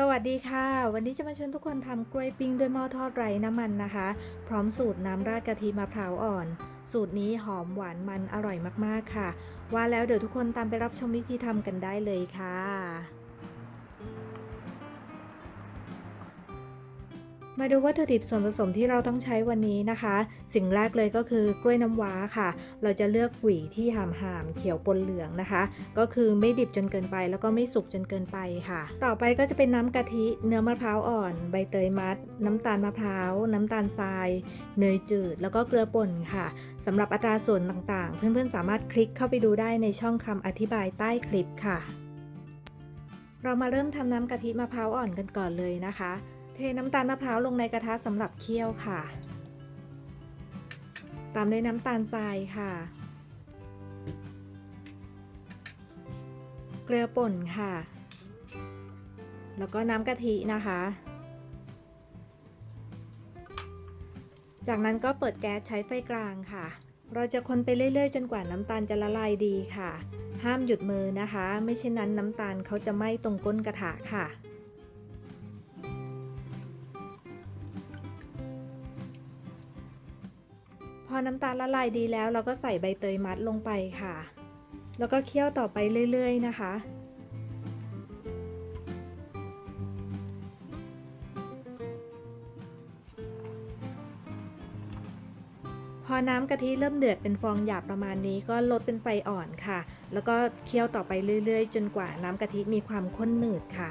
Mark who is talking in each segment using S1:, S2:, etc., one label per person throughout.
S1: สวัสดีค่ะ วันนี้จะมาชวนทุกคนทำกล้วยปิ้งด้วยหม้อทอดไร้น้ำมันนะคะ พร้อมสูตรน้ำราดกะทิมะพร้าวอ่อน สูตรนี้หอมหวานมันอร่อยมากๆค่ะ ว่าแล้วเดี๋ยวทุกคนตามไปรับชมวิธีทำกันได้เลยค่ะ มาดูวัตถุดิบส่วนผสมที่เราต้องใช้วันนี้นะคะ สิ่งแรกเลยก็คือกล้วยน้ำว้าค่ะ เราจะเลือกหวีที่หามหามเขียวปนเหลืองนะคะ ก็คือไม่ดิบจนเกินไป แล้วก็ไม่สุกจนเกินไปค่ะ ต่อไปก็จะเป็นน้ำกะทิ เนื้อมะพร้าวอ่อน ใบเตยมัด น้ำตาลมะพร้าว น้ำตาลทราย เนยจืด แล้วก็เกลือป่นค่ะสำหรับอัตราส่วนต่างๆ เพื่อนๆสามารถคลิกเข้าไปดูได้ในช่องคำอธิบายใต้คลิปค่ะ เรามาเริ่มทำน้ำกะทิมะพร้าวอ่อนกันก่อนเลยนะคะ เทน้ำตาลมะพร้าวลงในกระทะสำหรับเคี่ยวค่ะ ตามด้วยน้ำตาลทรายค่ะ เกลือป่นค่ะ แล้วก็น้ำกะทินะคะ จากนั้นก็เปิดแก๊สใช้ไฟกลางค่ะ เราจะคนไปเรื่อยๆ จนกว่าน้ำตาลจะละลายดีค่ะ ห้ามหยุดมือนะคะ ไม่เช่นนั้นน้ำตาลเขาจะไหม้ตรงก้นกระทะค่ะ อน้ำตาลละลายดีแล้ว เราก็ใส่ใบเตยมัดลงไปค่ะ แล้วก็เคี่ยวต่อไปเรื่อย ๆ นะคะพอน้ำกะทิเริ่มเดือดเป็นฟองหยาบประมาณนี้ก็ลดเป็นไฟอ่อนค่ะ แล้วก็เคี่ยวต่อไปเรื่อยๆ จนกว่าน้ำกะทิมีความข้นหนืดค่ะ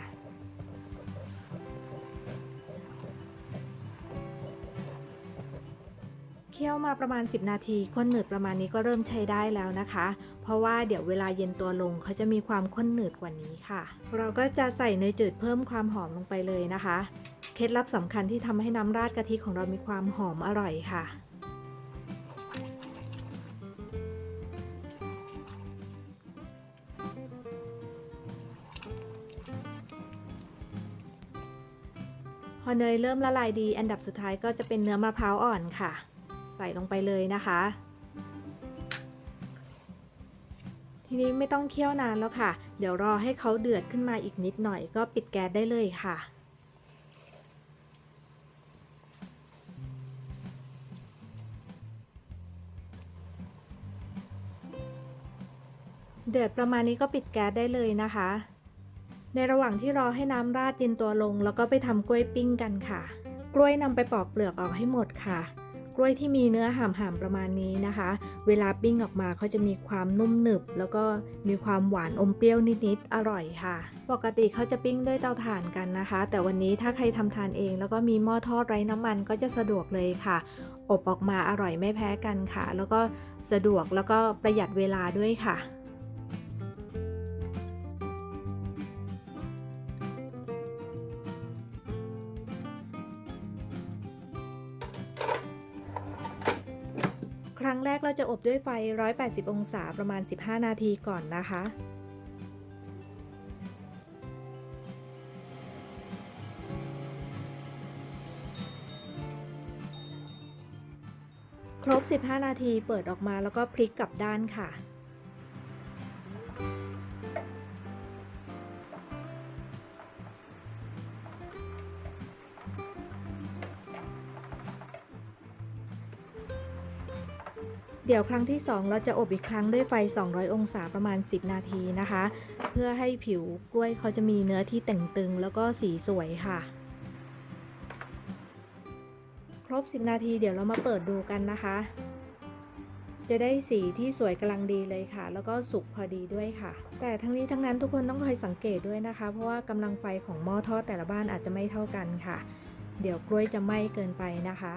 S1: คี่ยวมาประมาณ 10 นาทีข้นหนืดประมาณนี้ก็เริ่มใช้ได้แล้วนะคะ เพราะว่าเดี๋ยวเวลาเย็นตัวลงเขาจะมีความข้นหนืดกว่านี้ค่ะ เราก็จะใส่เนยจืดเพิ่มความหอมลงไปเลยนะคะ เคล็ดลับสำคัญที่ทำให้น้ำราดกะทิของเรามีความหอมอร่อยค่ะพอเนยเริ่มละลายดี อันดับสุดท้ายก็จะเป็นเนื้อมะพร้าวอ่อนค่ะ ใส่ลงไปเลยนะคะ ทีนี้ไม่ต้องเคี่ยวนานแล้วค่ะ เดี๋ยวรอให้เขาเดือดขึ้นมาอีกนิดหน่อยก็ปิดแก๊สได้เลยค่ะเดือดประมาณนี้ก็ปิดแก๊สได้เลยนะคะ ในระหว่างที่รอให้น้ำราดเย็นตัวลง แล้วก็ไปทำกล้วยปิ้งกันค่ะ กล้วยนำไปปอกเปลือกออกให้หมดค่ะ กล้วยที่มีเนื้อห่ามๆประมาณนี้นะคะ เวลาปิ้งออกมาเขาจะมีความนุ่มหนึบ แล้วก็มีความหวานอมเปรี้ยวนิดๆอร่อยค่ะ ปกติเขาจะปิ้งด้วยเตาถ่านกันนะคะ แต่วันนี้ถ้าใครทำทานเอง แล้วก็มีหม้อทอดไร้น้ำมันก็จะสะดวกเลยค่ะ อบออกมาอร่อยไม่แพ้กันค่ะ แล้วก็สะดวกแล้วก็ประหยัดเวลาด้วยค่ะ กเราจะอบด้วยไฟ 180 องศาประมาณ 15 นาทีก่อนนะคะ ครบ 15 นาทีเปิดออกมาแล้วก็พลิกกลับด้านค่ะ เดี๋ยวครั้งที่ 2 เราจะอบอีกครั้งด้วยไฟ 200 องศาประมาณ 10 นาทีนะคะ เพื่อให้ผิวกล้วยเขาจะมีเนื้อที่แต่งตึงแล้วก็สีสวยค่ะ ครบ 10 นาทีเดี๋ยวเรามาเปิดดูกันนะคะ จะได้สีที่สวยกำลังดีเลยค่ะ แล้วก็สุกพอดีด้วยค่ะ แต่ทั้งนี้ทั้งนั้นทุกคนต้องคอยสังเกตด้วยนะคะ เพราะว่ากำลังไฟของหม้อทอดแต่ละบ้านอาจจะไม่เท่ากันค่ะ เดี๋ยวกล้วยจะไหม้เกินไปนะคะ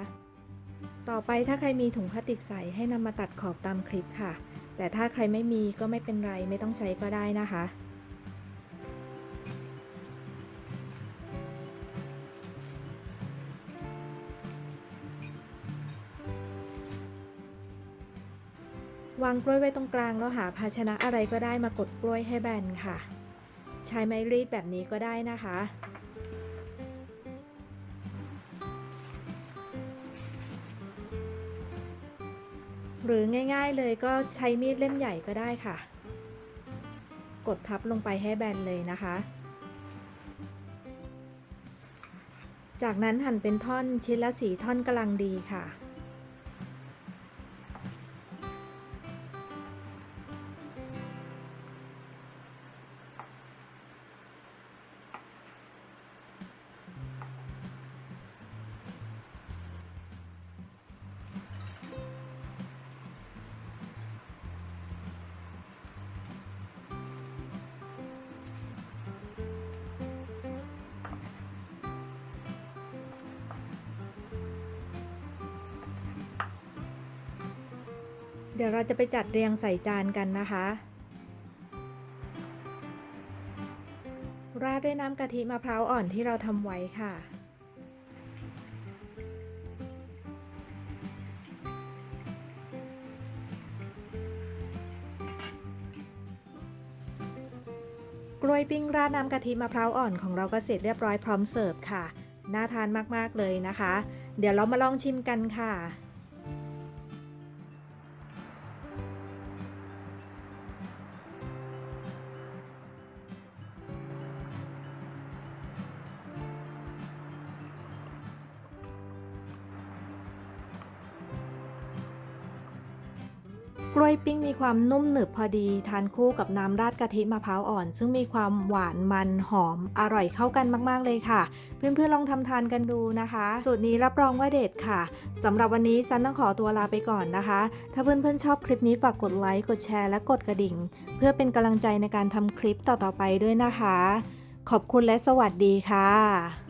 S1: ต่อไปถ้าใครมีถุงพลาสติกใสให้นำมาตัดขอบตามคลิปค่ะ แต่ถ้าใครไม่มีก็ไม่เป็นไรไม่ต้องใช้ก็ได้นะคะวางกล้วยไว้ตรงกลางแล้วหาภาชนะอะไรก็ได้มากดกล้วยให้แบนค่ะ ใช้ไม้รีดแบบนี้ก็ได้นะคะ หรือง่ายๆเลยก็ใช้มีดเล่มใหญ่ก็ได้ค่ะ กดทับลงไปให้แบนเลยนะคะ จากนั้นหั่นเป็นท่อนชิ้นละสีท่อนกำลังดีค่ะ เดี๋ยวเราจะไปจัดเรียงใส่จานกันนะคะ ราดด้วยน้ำกะทิมะพร้าวอ่อนที่เราทำไว้ค่ะกล้วยปิ้งราดน้ำกะทิมะพร้าวอ่อนของเราก็เสร็จเรียบร้อยพร้อมเสิร์ฟค่ะ น่าทานมาก ๆ เลยนะคะ เดี๋ยวเรามาลองชิมกันค่ะ กล้วยปิ้งมีความนุ่มหนึบพอดีทานคู่กับน้ำราดกะทิมะพร้าวอ่อน ซึ่งมีความหวานมันหอมอร่อยเข้ากันมากๆเลยค่ะ เพื่อนๆลองทำทานกันดูนะคะ สูตรนี้รับรองว่าเด็ดค่ะสำหรับวันนี้ซันต้องขอตัวลาไปก่อนนะคะ ถ้าเพื่อนๆชอบคลิปนี้ฝากกดไลค์กดแชร์และกดกระดิ่ง เพื่อเป็นกำลังใจในการทำคลิปต่อๆไปด้วยนะคะ ขอบคุณและสวัสดีค่ะ